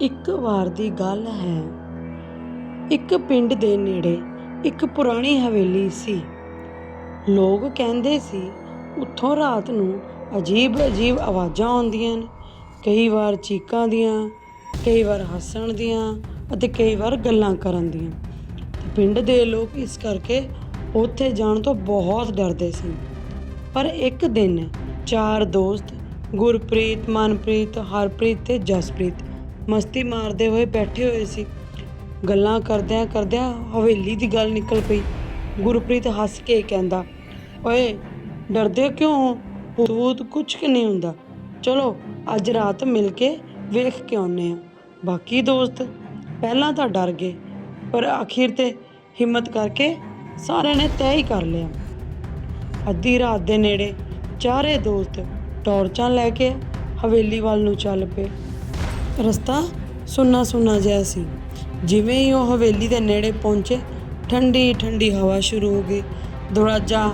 ਇੱਕ ਵਾਰ ਦੀ ਗੱਲ ਹੈ। ਇੱਕ ਪਿੰਡ ਦੇ ਨੇੜੇ ਇੱਕ ਪੁਰਾਣੀ ਹਵੇਲੀ ਸੀ। ਲੋਕ ਕਹਿੰਦੇ ਸੀ, ਉੱਥੋਂ ਰਾਤ ਨੂੰ ਅਜੀਬ ਅਜੀਬ ਆਵਾਜ਼ਾਂ ਆਉਂਦੀਆਂ ਨੇ। ਕਈ ਵਾਰ ਚੀਕਾਂ ਦੀਆਂ, ਕਈ ਵਾਰ ਹੱਸਣ ਦੀਆਂ ਅਤੇ ਕਈ ਵਾਰ ਗੱਲਾਂ ਕਰਨ ਦੀਆਂ। ਤੇ ਪਿੰਡ ਦੇ ਲੋਕ ਇਸ ਕਰਕੇ ਉੱਥੇ ਜਾਣ ਤੋਂ ਬਹੁਤ ਡਰਦੇ ਸੀ। ਪਰ ਇੱਕ ਦਿਨ ਚਾਰ ਦੋਸਤ ਗੁਰਪ੍ਰੀਤ, ਮਨਪ੍ਰੀਤ, ਹਰਪ੍ਰੀਤ ਤੇ ਜਸਪ੍ਰੀਤ ਮਸਤੀ ਮਾਰਦੇ ਹੋਏ ਬੈਠੇ ਹੋਏ ਸੀ। ਗੱਲਾਂ ਕਰਦਿਆਂ ਕਰਦਿਆਂ ਹਵੇਲੀ ਦੀ ਗੱਲ ਨਿਕਲ ਪਈ। ਗੁਰਪ੍ਰੀਤ ਹੱਸ ਕੇ ਕਹਿੰਦਾ, ਓਏ, ਡਰਦੇ ਕਿਉਂ ਹੋ? ਭੂਤ ਕੁਛ ਕਿ ਨਹੀਂ ਹੁੰਦਾ? ਚਲੋ, ਅੱਜ ਰਾਤ ਮਿਲ ਕੇ ਵੇਖ ਕੇ ਆਉਨੇ ਆ ਬਾਕੀ ਦੋਸਤ, ਪਹਿਲਾਂ ਤਾਂ ਡਰ ਗਏ, ਪਰ ਆਖਿਰ ਤੇ ਹਿੰਮਤ ਕਰਕੇ ਸਾਰਿਆਂ ਨੇ ਤੈਅ ਹੀ ਕਰ ਲਿਆ। ਅੱਧੀ ਰਾਤ ਦੇ ਨੇੜੇ ਚਾਰੇ ਦੋਸਤ ਟਾਰਚਾਂ ਲੈ ਕੇ ਹਵੇਲੀ ਵੱਲ ਨੂੰ ਚੱਲ ਪਏ। ਰਸਤਾ ਸੁੰਨਾ ਸੁੰਨਾ ਜਿਹਾ ਸੀ। ਜਿਵੇਂ ਹੀ ਉਹ ਹਵੇਲੀ ਦੇ ਨੇੜੇ ਪਹੁੰਚੇ, ਠੰਡੀ ਠੰਡੀ ਹਵਾ ਸ਼ੁਰੂ ਹੋ ਗਈ। ਦਰਵਾਜ਼ਾ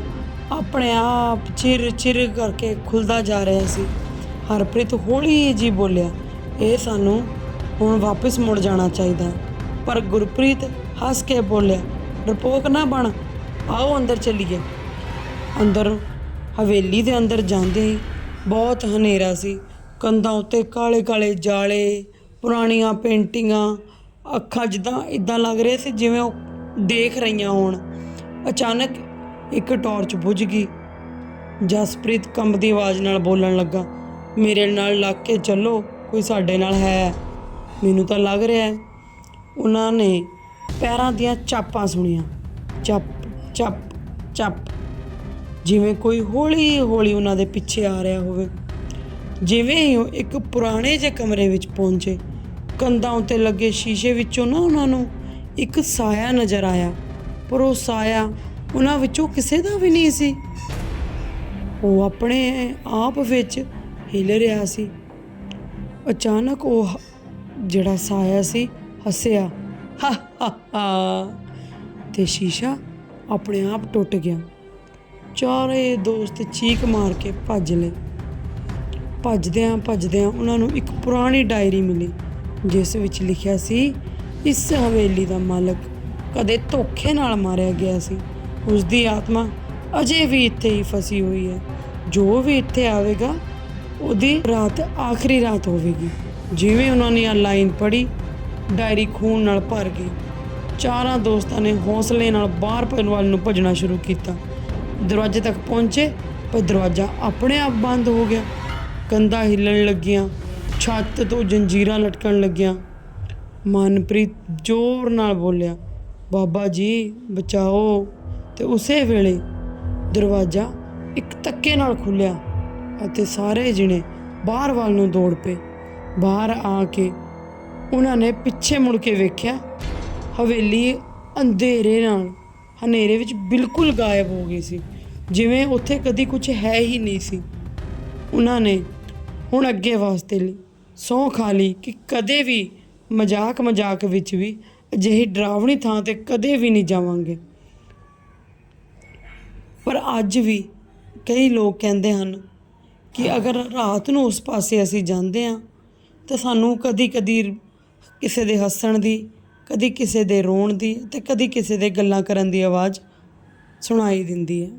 ਆਪਣੇ ਆਪ ਚਿਰ ਚਿਰ ਕਰਕੇ ਖੁੱਲਦਾ ਜਾ ਰਿਹਾ ਸੀ। ਹਰਪ੍ਰੀਤ ਹੌਲੀ ਜੀ ਬੋਲਿਆ, ਇਹ ਸਾਨੂੰ ਹੁਣ ਵਾਪਸ ਮੁੜ ਜਾਣਾ ਚਾਹੀਦਾ ਪਰ ਗੁਰਪ੍ਰੀਤ ਹੱਸ ਕੇ ਬੋਲਿਆ, ਡਰਪੋਕ ਨਾ ਬਣ, ਆਓ ਅੰਦਰ ਚੱਲੀਏ। ਅੰਦਰ ਹਵੇਲੀ ਦੇ ਅੰਦਰ ਜਾਂਦੇ ਹੀ ਬਹੁਤ ਹਨੇਰਾ ਸੀ। ਕੰਧਾਂ ਉੱਤੇ ਕਾਲੇ ਕਾਲੇ ਜਾਲੇ, ਪੁਰਾਣੀਆਂ ਪੇਂਟਿੰਗਾਂ, ਅੱਖਾਂ ਜਿੱਦਾਂ ਇਦਾਂ ਲੱਗ ਰਿਹਾ ਸੀ ਜਿਵੇਂ ਉਹ ਦੇਖ ਰਹੀਆਂ ਹੋਣ। ਅਚਾਨਕ ਇੱਕ ਟਾਰਚ ਬੁਝ ਗਈ। ਜਸਪ੍ਰੀਤ ਕੰਬਦੀ ਆਵਾਜ਼ ਨਾਲ ਬੋਲਣ ਲੱਗਾ, ਮੇਰੇ ਨਾਲ ਲੱਗ ਕੇ ਚੱਲੋ, ਕੋਈ ਸਾਡੇ ਨਾਲ ਹੈ। ਮੈਨੂੰ ਤਾਂ ਲੱਗ ਰਿਹਾ ਹੈ। ਉਹਨਾਂ ਨੇ ਪੈਰਾਂ ਦੀਆਂ ਚਾਪਾਂ ਸੁਣੀਆਂ। ਚੱਪ ਚੱਪ ਚੱਪ। ਜਿਵੇਂ ਕੋਈ ਹੌਲੀ ਹੌਲੀ ਉਹਨਾਂ ਦੇ ਪਿੱਛੇ ਆ ਰਿਹਾ ਹੋਵੇ। ਜਿਵੇਂ ਹੀ ਉਹ ਇੱਕ ਪੁਰਾਣੇ ਜਿਹੇ ਕਮਰੇ ਵਿੱਚ ਪਹੁੰਚੇ, ਕੰਧਾਂ ਉੱਤੇ ਲੱਗੇ ਸ਼ੀਸ਼ੇ ਵਿੱਚੋਂ ਨਾ ਉਹਨਾਂ ਨੂੰ ਇੱਕ ਸਾਇਆ ਨਜ਼ਰ ਆਇਆ। ਪਰ ਉਹ ਸਾਇਆ ਉਹਨਾਂ ਵਿੱਚੋਂ ਕਿਸੇ ਦਾ ਵੀ ਨਹੀਂ ਸੀ। ਉਹ ਆਪਣੇ ਆਪ ਵਿੱਚ ਹਿਲ ਰਿਹਾ ਸੀ। ਅਚਾਨਕ ਉਹ ਜਿਹੜਾ ਸਾਇਆ ਸੀ, ਹੱਸਿਆ। ਹਾ ਹਾ ਹਾ। ਤੇ ਸ਼ੀਸ਼ਾ ਆਪਣੇ ਆਪ ਟੁੱਟ ਗਿਆ। ਚਾਰੇ ਦੋਸਤ ਚੀਕ ਮਾਰ ਕੇ ਭੱਜ ਲਏ। ਭੱਜਦਿਆਂ ਭੱਜਦਿਆਂ ਉਹਨਾਂ ਨੂੰ ਇੱਕ ਪੁਰਾਣੀ ਡਾਇਰੀ ਮਿਲੀ, ਜਿਸ ਵਿੱਚ ਲਿਖਿਆ ਸੀ, ਇਸ ਹਵੇਲੀ ਦਾ ਮਾਲਕ ਕਦੇ ਧੋਖੇ ਨਾਲ ਮਾਰਿਆ ਗਿਆ ਸੀ। ਉਸ ਦੀ ਆਤਮਾ ਅਜੇ ਵੀ ਇੱਥੇ ਹੀ ਫਸੀ ਹੋਈ ਹੈ। ਜੋ ਵੀ ਇੱਥੇ ਆਵੇਗਾ, ਉਹਦੀ ਰਾਤ ਆਖਰੀ ਰਾਤ ਹੋਵੇਗੀ। ਜਿਵੇਂ ਉਹਨਾਂ ਨੇ ਆ ਲਾਈਨ ਪੜ੍ਹੀ, ਡਾਇਰੀ ਖੂਨ ਨਾਲ ਭਰ ਗਈ। ਚਾਰਾਂ ਦੋਸਤਾਂ ਨੇ ਹੌਸਲੇ ਨਾਲ ਬਾਹਰ ਪੈਣ ਵੱਲ ਨੂੰ ਭੱਜਣਾ ਸ਼ੁਰੂ ਕੀਤਾ। ਦਰਵਾਜ਼ੇ ਤੱਕ ਪਹੁੰਚੇ, ਪਰ ਦਰਵਾਜ਼ਾ ਆਪਣੇ ਆਪ ਬੰਦ ਹੋ ਗਿਆ। ਕੰਧਾਂ ਹਿੱਲਣ ਲੱਗੀਆਂ, ਛੱਤ ਤੋਂ ਜੰਜੀਰਾਂ ਲਟਕਣ ਲੱਗੀਆਂ। ਮਨਪ੍ਰੀਤ ਜ਼ੋਰ ਨਾਲ ਬੋਲਿਆ, ਬਾਬਾ ਜੀ, ਬਚਾਓ। ਤੇ ਉਸੇ ਵੇਲੇ ਦਰਵਾਜ਼ਾ ਇੱਕ ਧੱਕੇ ਨਾਲ ਖੁੱਲਿਆ ਅਤੇ ਸਾਰੇ ਜਿਣੇ ਬਾਹਰ ਵੱਲ ਨੂੰ ਦੌੜ ਪਏ। ਬਾਹਰ ਆ ਕੇ ਉਹਨਾਂ ਨੇ ਪਿੱਛੇ ਮੁੜ ਕੇ ਵੇਖਿਆ, ਹਵੇਲੀ ਅੰਧੇਰੇ ਨਾਲ, ਹਨੇਰੇ ਵਿੱਚ ਬਿਲਕੁਲ ਗਾਇਬ ਹੋ ਗਈ ਸੀ, ਜਿਵੇਂ ਉੱਥੇ ਕਦੀ ਕੁਝ ਹੈ ਹੀ ਨਹੀਂ ਸੀ। ਉਹਨਾਂ ਨੇ ਹੁਣ ਅੱਗੇ ਵਾਸਤੇ ਲਈ। ਸਹੁੰ ਖਾ ਲਈ ਕਿ ਕਦੇ ਵੀ ਮਜ਼ਾਕ ਮਜ਼ਾਕ ਵਿੱਚ ਵੀ ਅਜਿਹੀ ਡਰਾਵਣੀ ਥਾਂ ਤੇ ਕਦੇ ਵੀ ਨਹੀਂ ਜਾਵਾਂਗੇ। ਪਰ ਅੱਜ ਵੀ ਕਈ ਲੋਕ ਕਹਿੰਦੇ ਹਨ ਕਿ ਅਗਰ ਰਾਤ ਨੂੰ ਉਸ ਪਾਸੇ ਅਸੀਂ ਜਾਂਦੇ ਹਾਂ, ਤਾਂ ਸਾਨੂੰ ਕਦੀ ਕਦੀ ਕਿਸੇ ਦੇ ਹੱਸਣ ਦੀ, ਕਦੀ ਕਿਸੇ ਦੇ ਰੋਣ ਦੀ ਤੇ ਕਦੀ ਕਿਸੇ ਦੇ ਗੱਲਾਂ ਕਰਨ ਦੀ ਆਵਾਜ਼ ਸੁਣਾਈ ਦਿੰਦੀ ਹੈ।